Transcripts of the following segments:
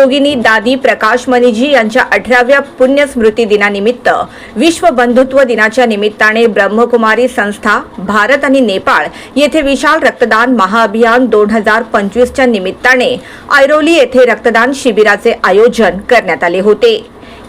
योगिनी दादी प्रकाश मनीजी यांच्या अठराव्या पुण्यस्मृती दिनानिमित्त विश्व बंधुत्व दिनाच्या निमित्ताने ब्रह्मकुमारी संस्था भारत आणि नेपाळ येथे विशाल रक्तदान महाअभियान दोन हजार पंचवीसच्या निमित्ताने ऐरोली येथे रक्तदान शिबिराचे आयोजन करण्यात आले होते.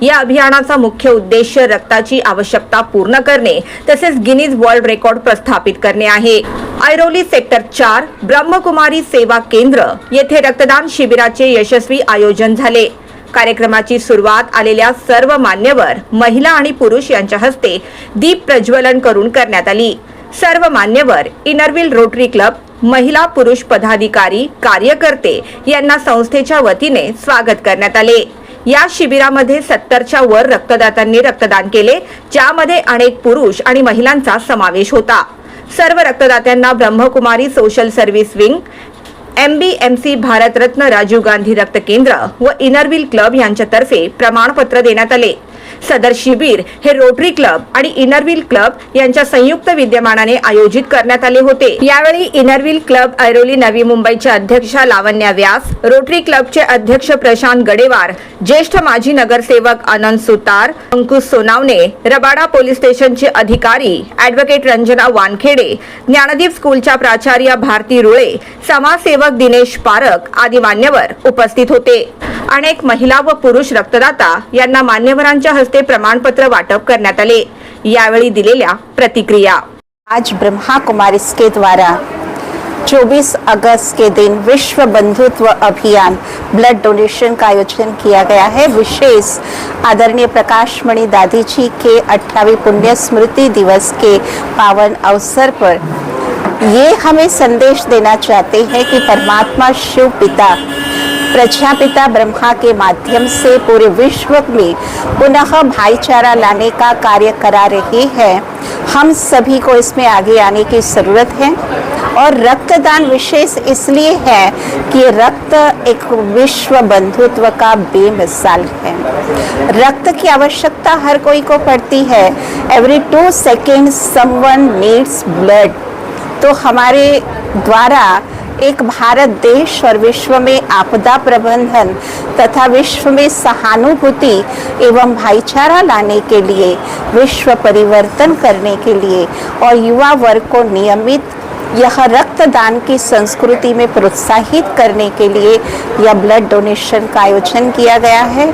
या अभियानाचा मुख्य उद्देश रक्ताची आवश्यकता पूर्ण करणे तसेच गिनीज वर्ल्ड रेकॉर्ड प्रस्थापित करणे आहे. ऐरोली सेक्टर चार ब्रह्मकुमारी सेवा केंद्र येथे रक्तदान शिबिराचे यशस्वी आयोजन झाले. कार्यक्रमाची सुरुवात आलेल्या सर्व मान्यवर महिला आणि पुरुष यांच्या हस्ते दीप प्रज्वलन करून करण्यात आली. सर्व मान्यवर इनरविल रोटरी क्लब महिला पुरुष पदाधिकारी कार्यकर्ते यांना संस्थेच्या वतीने स्वागत करण्यात आले. या शिबिरामध्ये सत्तरच्या वर रक्तदात्यांनी रक्तदान केले ज्यामध्ये अनेक पुरुष आणि महिलांचा समावेश होता. सर्व रक्तदात्यांना Brahma Kumari social service wing M B M C Bharat Ratna Rajiv Gandhi रक्त केंद्र व इनरविल क्लब यांच्यातर्फे प्रमाणपत्र देण्यात आले. सदर शिबिर हे रोटरी क्लब आणि इनरविल क्लब यांच्या संयुक्त विद्यमानाने आयोजित करण्यात आले होते. यावेळी इनरव्हील क्लब ऐरोली नवी मुंबईच्या अध्यक्षा लावण्या व्यास रोटरी क्लबचे अध्यक्ष प्रशांत गडेवार ज्येष्ठ माजी नगरसेवक आनंद सुतार अंकुश सोनावणे रबाडा पोलीस स्टेशनचे अधिकारी ऍडव्होकेट रंजना वानखेडे ज्ञानदीप स्कूलच्या प्राचार्य भारती रुळे समाजसेवक दिनेश पारक आदी मान्यवर उपस्थित होते. अनेक महिला व पुरुष रक्तदाता यांना मान्यवरांच्या हस्ते प्रमाणपत्र वाटप दिलेल्या प्रतिक्रिया. आज ब्रह्मा कुमारिस के द्वारा 24 अगस्त के दिन विश्व बंधुत्व अभियान ब्लड डोनेशन का आयोजन किया गया है. विशेष आदरणीय प्रकाश मणि दादी जी के 18वीं पुण्य स्मृति दिवस के पावन अवसर पर ये हमें संदेश देना चाहते हैं कि परमात्मा शिव पिता प्रजापिता ब्रह्मा के माध्यम से पूरे विश्व में पुनः भाईचारा लाने का कार्य करा रहे हैं। हम सभी को इसमें आगे आने की ज़रूरत है और रक्तदान विशेष इसलिए है कि रक्त एक विश्व बंधुत्व का बेमिसाल है। रक्त की आवश्यकता हर कोई को पड़ती है। Every two second someone needs blood तो हमारे द्वारा एक भारत देश और विश्व में आपदा प्रबंधन तथा विश्व में सहानुभूति एवं भाईचारा लाने के लिए, विश्व परिवर्तन करने के लिए और युवा वर्ग को नियमित यह रक्तदान की संस्कृति में प्रोत्साहित करने के लिए यह ब्लड डोनेशन का आयोजन किया गया है।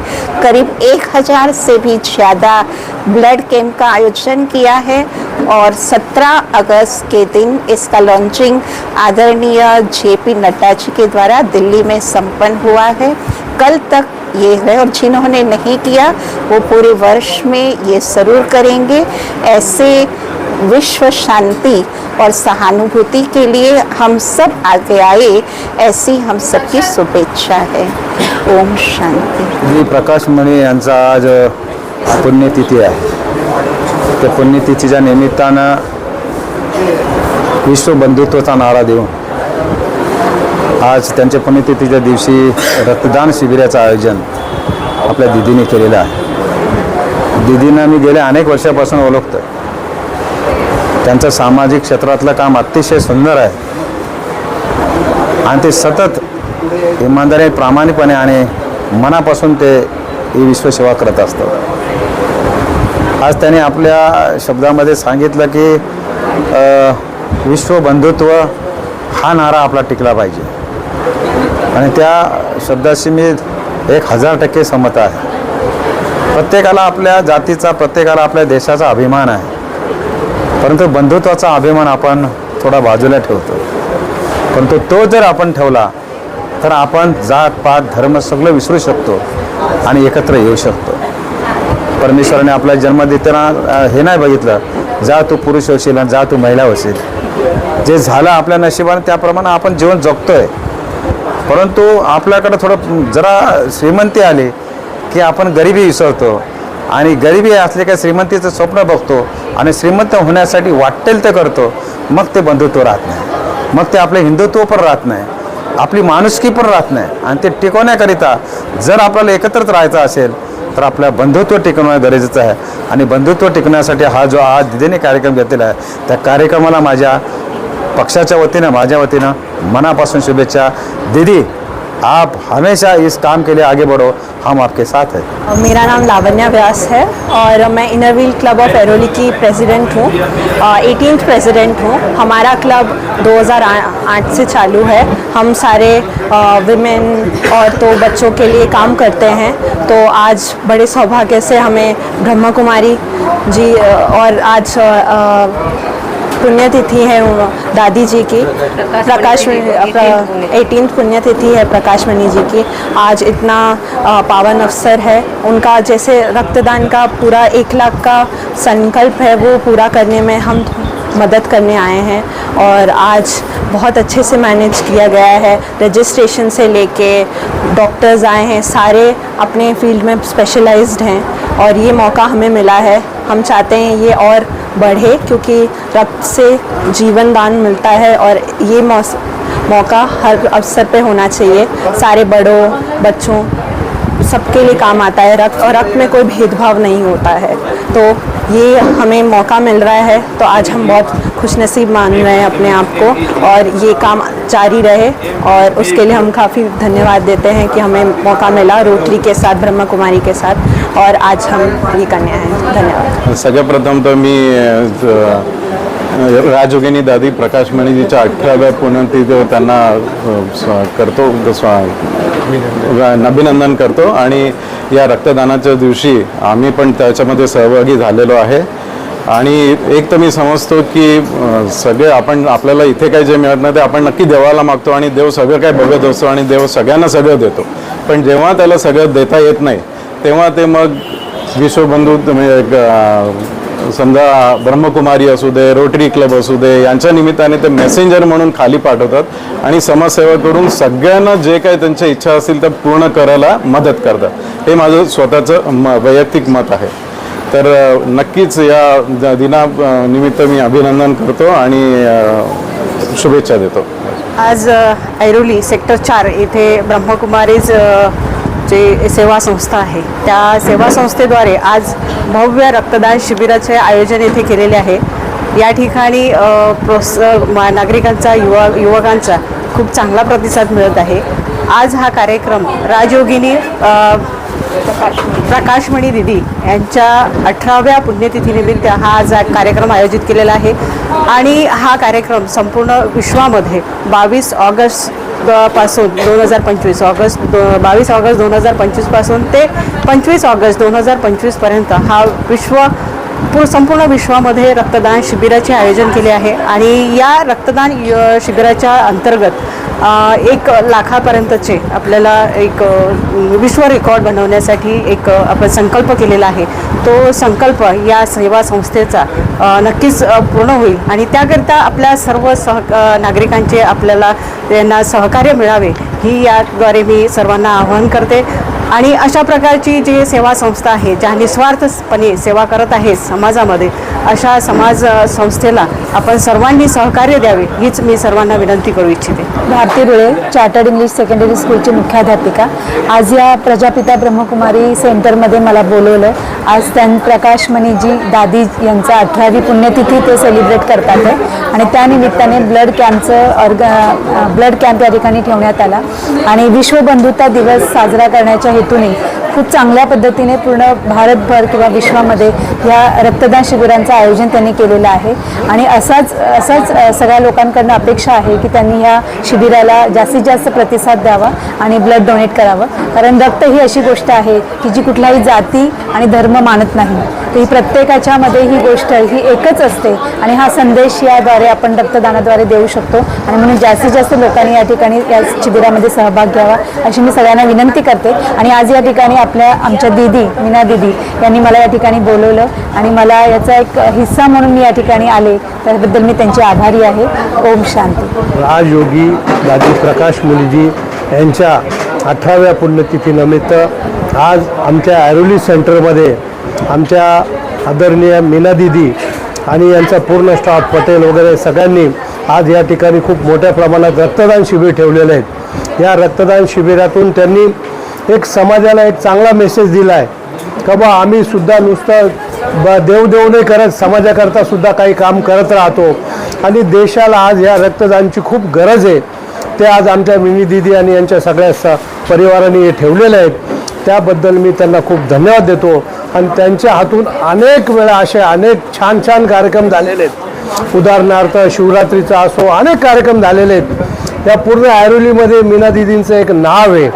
करीब एक हज़ार से भी ज़्यादा ब्लड कैंप का आयोजन किया है और 17 अगस्त के दिन इसका लॉन्चिंग आदरणीय जेपी नड्डा जी के द्वारा दिल्ली में संपन्न हुआ है। कल तक ये है और जिन्होंने नहीं किया, वो पूरे वर्ष में ये ज़रूर करेंगे। ऐसे विश्व शांति और सहानुभूति के लिए हम सब आगे आए ऐसी हम सबकी शुभेच्छा है। ओम शांति। प्रकाश मणे यांचा आज पुण्यतिथी आहे. त्या पुण्यतिथीच्या निमित्तानं विश्व बंधुत्वाचा नारा देऊन आज त्यांच्या पुण्यतिथीच्या दिवशी रक्तदान शिबिराचं आयोजन आपल्या दिदीने केलेलं आहे. दिदींना मी गेल्या अनेक वर्षापासून ओळखतो. त्यांचं सामाजिक क्षेत्रातलं काम अतिशय सुंदर आहे. आणि ते सतत इमानदारी प्रामाणिकपणे आणि मनापासून ते ही विश्वसेवा करत असतात. आज त्याने आपल्या शब्दामध्ये सांगितलं की विश्वबंधुत्व हा नारा आपला टिकला पाहिजे. आणि त्या शब्दाशी मी एक हजार टक्के समत आहे. प्रत्येकाला आपल्या जातीचा प्रत्येकाला आपल्या देशाचा अभिमान आहे. परंतु बंधुत्वाचा अभिमान आपण थोडा बाजूला ठेवतो. परंतु तो जर आपण ठेवला तर आपण जात पात धर्म सगळं विसरू शकतो आणि एकत्र येऊ शकतो. परमेश्वराने आपला जन्म देताना हे नाही बघितलं जा तू पुरुष होशील आणि जा तू महिला होशील. जे झालं आपल्या नशिबाने त्याप्रमाणे आपण जीवन जगतोय. परंतु आपल्याकडं थोडं जरा श्रीमंती आली की आपण गरिबी विसरतो आणि गरिबी असले काय श्रीमंतीचं स्वप्न बघतो आणि श्रीमंत होण्यासाठी वाटेल ते करतो मग ते बंधुत्व राहत नाही. मग ते आपलं हिंदुत्व पण राहत नाही. आपली माणुसकी पण राहत नाही. आणि ते टिकवण्याकरिता जर आपल्याला एकत्रच राहायचं असेल तर आपल्या बंधुत्व टिकवणं गरजेचं आहे. आणि बंधुत्व टिकण्यासाठी हा जो आज दिदीने कार्यक्रम घेतलेला आहे त्या कार्यक्रमाला माझ्या पक्षाच्या वतीनं माझ्या वतीनं मनापासून शुभेच्छा. दिदी आप हमेशा इस काम के लिए आगे बढ़ो। हम आपके साथ हैं। मेरा नाम लावण्या व्यास है और मैं inner wheel club of Airoli की प्रेसिडेंट हूँ। एटीन प्रेसिडेंट हूँ। हमारा क्लब 2008 से चालू है। हम सारे विमेन और तो बच्चों के लिए काम करते हैं। तो आज बड़े सौभाग्य से हमें ब्रह्मा कुमारी जी और आज अ, पुण्यतिथि है दादी जी की। प्रकाश एटीन पुण्यतिथि है प्रकाश मणि जी की। आज इतना पावन अवसर है। उनका जैसे रक्तदान का पूरा एक लाख का संकल्प है, वो पूरा करने में हम मदद करने आए हैं। और आज बहुत अच्छे से मैनेज किया गया है। रजिस्ट्रेशन से लेके डॉक्टर्स आए हैं, सारे अपने फ़ील्ड में स्पेशलाइज्ड हैं। और ये मौका हमें मिला है। हम चाहते हैं ये और बढ़े क्योंकि रक्त से जीवन दान मिलता है और ये मौस- मौका हर अवसर पे होना चाहिए। सारे बड़ों बच्चों सबके लिए काम आता है, रक्त और रक्त में कोई भेदभाव नहीं होता है। तो ये हमें मौका मिल रहा है। तो आज हम बहुत खुशनसीब मान रहे हैं अपने आप को, और ये काम जारी रहे, और उसके लिए हम काफ़ी धन्यवाद देते हैं कि हमें मौका मिला रोटरी के साथ ब्रह्मा कुमारी के साथ, और आज हम ये करने आए हैं। धन्यवाद। प्रथम तर मी राजयोगिनी दादी प्रकाश मणिजीच्या अठराव्या पुण्यतिथीवर त्यांना करतो अभिनंदन. करतो. आणि या रक्तदानाच्या दिवशी आम्ही पण त्याच्यामध्ये सहभागी झालेलो आहे. आणि एक तर मी समजतो की सगळे आपण आपल्याला इथे काही जे मिळत नाही ते आपण नक्की देवाला मागतो आणि देव सगळं काय बघत असतो आणि देव सगळ्यांना सगळं देतो. पण जेव्हा त्याला सगळं देता येत नाही तेव्हा ते मग विश्वबंधू म्हणजे एक, समजा ब्रह्मकुमारी असू दे रोटरी क्लब असू दे यांच्या निमित्ताने ते मेसेंजर म्हणून खाली पाठवतात आणि समाजसेवा करून सगळ्यांना जे काही त्यांच्या इच्छा असतील त्या पूर्ण करायला मदत करतात. हे माझं स्वतःचं म वैयक्तिक मत आहे. तर नक्कीच या दिना निमित्त मी अभिनंदन करतो आणि शुभेच्छा देतो. आज ऐरोली सेक्टर चार येथे ब्रह्मकुमारीज जे सेवा संस्था आहे त्या सेवा संस्थेद्वारे आज भव्य रक्तदान शिबिराचे आयोजन येथे केलेले आहे. या ठिकाणी प्रोत्स मा- नागरिकांचा युवा युवकांचा खूप चांगला प्रतिसाद मिळत आहे. आज हा कार्यक्रम राजयोगिनी प्रकाशमणी दिदी यांच्या अठराव्या पुण्यतिथीनिमित्त हा आज कार्यक्रम आयोजित केलेला आहे. आणि हा कार्यक्रम संपूर्ण विश्वामध्ये बावीस ऑगस्ट पासून दोन हजार पंचवीस ऑगस्ट दो बावीस ऑगस्ट दोन हजार पंचवीसपासून ते पंचवीस ऑगस्ट दोन हजार पंचवीसपर्यंत हा विश्व संपूर्ण विश्वामध्ये रक्तदान शिबिराचे आयोजन केले आहे आणि या रक्तदान य- शिबिराच्या अंतर्गत एक लाखापर्यंतचे आपल्याला एक विश्व रेकॉर्ड बनवण्यासाठी एक आपण संकल्प केलेला आहे. तो संकल्प या सेवा संस्थेचा नक्कीच पूर्ण होईल आणि त्याकरिता आपल्या सर्व सह नागरिकांचे आपल्याला त्यांना सहकार्य मिळावे ही याद्वारे मी सर्वांना आवाहन करते. आणि अशा प्रकारची जी सेवा संस्था आहे ज्या निस्वार्थपणे सेवा करत आहे समाजामध्ये अशा समाज संस्थेला आपण सर्वांनी सहकार्य द्यावे हीच मी सर्वांना विनंती करू इच्छिते. Bharati Rule chartered English secondary स्कूलची मुख्याध्यापिका आज या प्रजापिता ब्रह्मकुमारी सेंटरमध्ये मला बोलवलं. आज त्यां प्रकाश मणिजी दादी यांचा अठरावी पुण्यतिथी ते सेलिब्रेट करतात आहे आणि त्यानिमित्ताने ब्लड कॅम्पचं ऑर्ग ब्लड कॅम्प या ठिकाणी ठेवण्यात आला. आणि विश्व बंधुता दिवस साजरा करण्याच्या हेतूने खूप चांगल्या पद्धतीने पूर्ण भारतभर किंवा विश्वामध्ये या रक्तदान शिबिरांचं आयोजन त्यांनी केलेलं आहे. आणि असाच असाच सगळ्या लोकांकडनं अपेक्षा आहे की त्यांनी या शिबिराला जास्तीत जास्त प्रतिसाद द्यावा आणि ब्लड डोनेट करावं. कारण रक्त ही अशी गोष्ट आहे की जी कुठल्याही जाती आणि धर्म मानत नाही. ही प्रत्येकाच्यामध्ये ही गोष्ट ही एकच असते. आणि हा संदेश याद्वारे आपण रक्तदानाद्वारे देऊ शकतो. आणि म्हणून जास्तीत जास्त लोकांनी या ठिकाणी या शिबिरामध्ये सहभाग घ्यावा अशी मी सगळ्यांना विनंती करते. आणि आज या ठिकाणी आपल्या आमच्या दीदी मीना दीदी यांनी मला या ठिकाणी बोलवलं. आणि मला याचा एक हिस्सा म्हणून मी या ठिकाणी आले. त्याबद्दल मी त्यांची आभारी आहे. ओम शांती. राजयोगी दादी प्रकाश मुलीजी यांच्या अठराव्या पुण्यतिथीनिमित्त आज आमच्या ॲरोली सेंटरमध्ये आमच्या आदरणीय मीना दिदी आणि यांचा पूर्ण स्टाफ पटेल वगैरे सगळ्यांनी आज या ठिकाणी खूप मोठ्या प्रमाणात रक्तदान शिबिर ठेवलेले आहेत. या रक्तदान शिबिरातून त्यांनी एक समाजाला एक चांगला मेसेज दिला आहे का बा आम्ही सुद्धा नुसतं ब देव देव नाही करत समाजाकरता सुद्धा काही काम करत राहतो. आणि देशाला आज या रक्तदानची खूप गरज आहे. ते आज आमच्या मिनी दिदी आणि यांच्या सगळ्या स परिवाराने हे ठेवलेले आहेत. त्याबद्दल मी त्यांना खूप धन्यवाद देतो. आणि त्यांच्या हातून अनेक वेळा असे अनेक छान छान कार्यक्रम झालेले आहेत. उदाहरणार्थ शिवरात्रीचा असो अनेक कार्यक्रम झालेले आहेत. या पूर्ण ऐरोलीमध्ये मीना दिदींचं एक नाव आहे.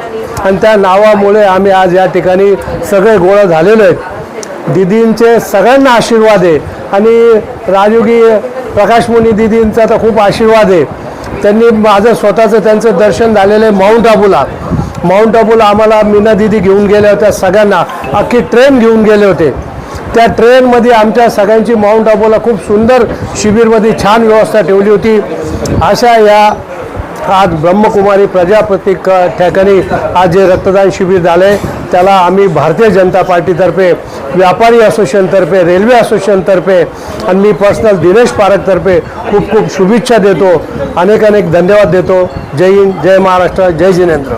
आणि त्या नावामुळे आम्ही आज या ठिकाणी सगळे गोळा झालेलो आहेत. दिदींचे सगळ्यांना आशीर्वाद आहे. आणि राजयोगी प्रकाशमुनी दिदींचा तर खूप आशीर्वाद आहे. त्यांनी माझं स्वतःचं त्यांचं दर्शन झालेलं आहे माऊंट आबूला. माऊंट आबूला आम्हाला मीना दिदी घेऊन गेल्या होत्या सगळ्यांना. अख्खी ट्रेन घेऊन गेले होते. त्या ट्रेनमध्ये आमच्या सगळ्यांची माऊंट आबूला खूप सुंदर शिबिरमध्ये छान व्यवस्था ठेवली होती. अशा या आज ब्रह्मकुमारी प्रजापती क ठिकाणी आज जे रक्तदान शिबिर झालं आहे त्याला आम्ही भारतीय जनता पार्टीतर्फे व्यापारी असोसिएशनतर्फे रेल्वे असोसिएशनतर्फे आणि मी पर्सनल दिनेश पारखतर्फे खूप खूप शुभेच्छा देतो. अनेक अनेक धन्यवाद देतो. जय हिंद जय महाराष्ट्र जय जिनेंद्र.